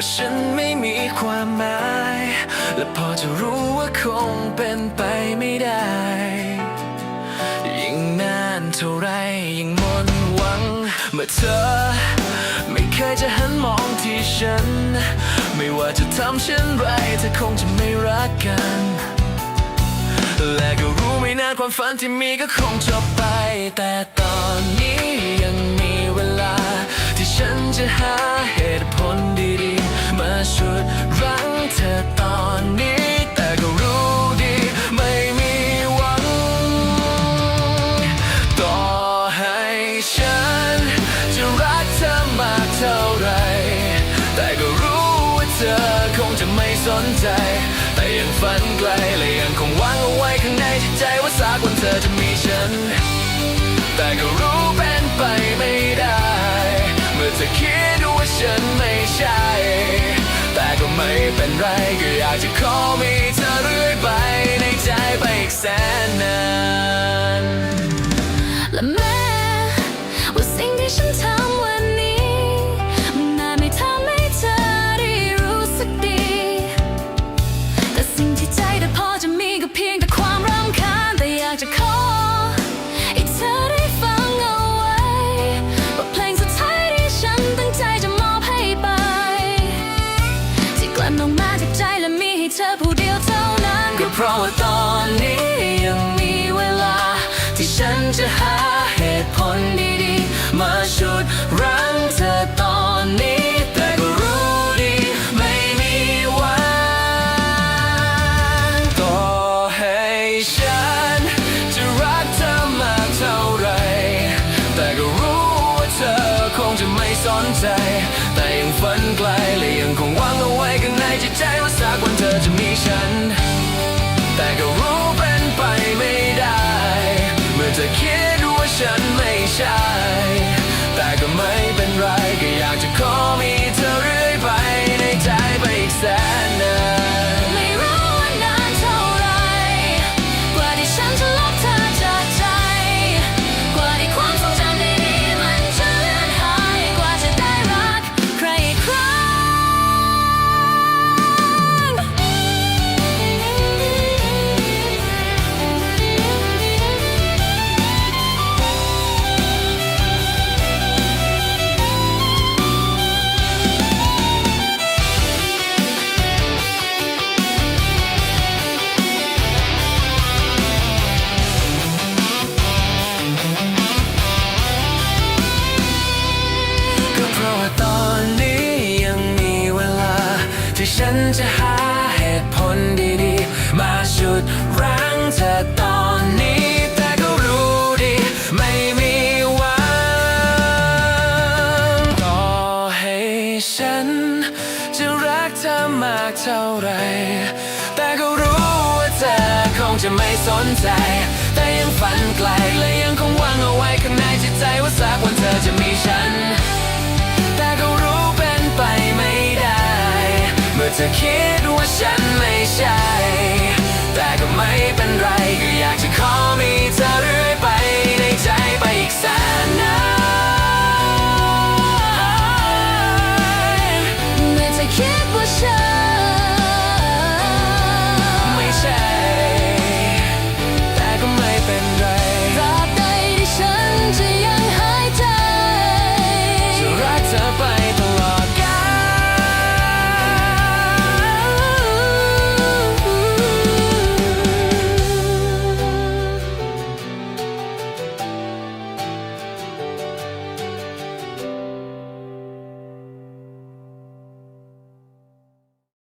ว่าฉันไม่มีความหมาย และพอจะรู้ว่าคงเป็นไปไม่ได้ ยิ่งนานเท่าไรยิ่งหมดหวัง เมื่อเธอ ไม่เคยจะหันมองที่ฉัน ไม่ว่าจะทำเช่นไรเธอคงจะไม่รักกัน และก็รู้ไม่นานความฝันที่มีก็คงจบไป แต่ตอนนี้ยัง นใจ แต่ยังฝันไกลและยังคงหวังเอาไว้ข้างในจิตใจว่าสักวันเธอจะมีฉัน แต่ก็รู้เป็นไปไม่ได้ เมื่อเธอคิดว่าฉันไม่ใช่ แต่ก็ไม่เป็นไรก็อยากจะขอมีเธอเรื่อยไปในใจไปอีกแสนนานและแม้ว่าสิ่งที่ฉันทำ เพราะว่าตอนนี้ยังมีเวลา ที่ฉันจะหาเหตุผลดีๆ มาชุดรั้งเธอตอนนี้ แต่ก็รู้ดีไม่มีวันต่อให้ฉัน จะรักเธอมากเท่าไร แต่ก็รู้ว่าเธอคงจะไม่สนใจ แต่ยังฝันไกลและยังคงหวังเอาไว้ข้างในจิตใจว่าสักวันเธอจะมีฉัน ฉันจะหาเหตุผลดีๆ มาชุดรั้งเธอตอนนี้ แต่ก็รู้ดี ไม่มีหวังต่อให้ฉัน จะรักเธอมากเท่าไร แต่ก็รู้ว่าเธอคงจะไม่สนใจ แต่ยังฝันไกลและยังคงหวังเอา